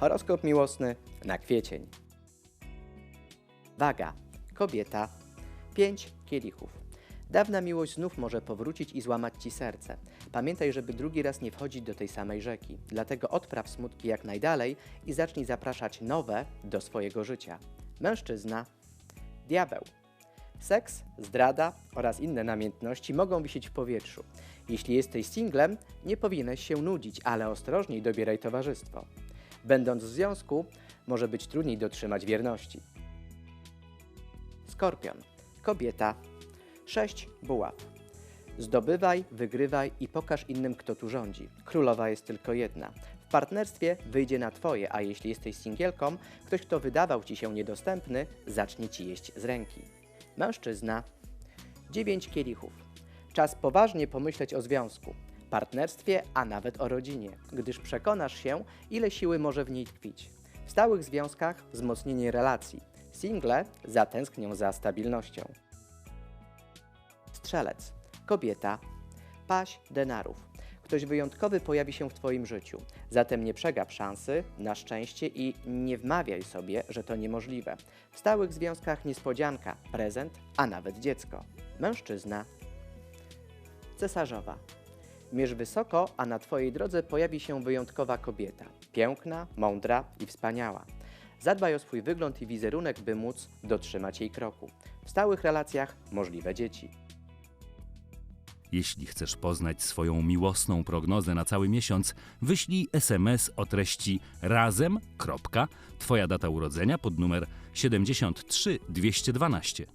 Horoskop miłosny na kwiecień. Waga. Kobieta. 5 kielichów. Dawna miłość znów może powrócić i złamać ci serce. Pamiętaj, żeby drugi raz nie wchodzić do tej samej rzeki. Dlatego odpraw smutki jak najdalej i zacznij zapraszać nowe do swojego życia. Mężczyzna. Diabeł. Seks, zdrada oraz inne namiętności mogą wisieć w powietrzu. Jeśli jesteś singlem, nie powinieneś się nudzić, ale ostrożniej dobieraj towarzystwo. Będąc w związku, może być trudniej dotrzymać wierności. Skorpion. Kobieta. 6 buław. Zdobywaj, wygrywaj i pokaż innym, kto tu rządzi. Królowa jest tylko jedna. W partnerstwie wyjdzie na twoje, a jeśli jesteś singielką, ktoś, kto wydawał ci się niedostępny, zacznie ci jeść z ręki. Mężczyzna. 9 kielichów. Czas poważnie pomyśleć o związku, partnerstwie, a nawet o rodzinie, gdyż przekonasz się, ile siły może w niej tkwić. W stałych związkach wzmocnienie relacji. Single zatęsknią za stabilnością. Strzelec. Kobieta. Paść denarów. Ktoś wyjątkowy pojawi się w Twoim życiu. Zatem nie przegap szansy na szczęście i nie wmawiaj sobie, że to niemożliwe. W stałych związkach niespodzianka, prezent, a nawet dziecko. Mężczyzna. Cesarzowa. Mierz wysoko, a na Twojej drodze pojawi się wyjątkowa kobieta. Piękna, mądra i wspaniała. Zadbaj o swój wygląd i wizerunek, by móc dotrzymać jej kroku. W stałych relacjach możliwe dzieci. Jeśli chcesz poznać swoją miłosną prognozę na cały miesiąc, wyślij SMS o treści razem. Twoja data urodzenia pod numer 73212.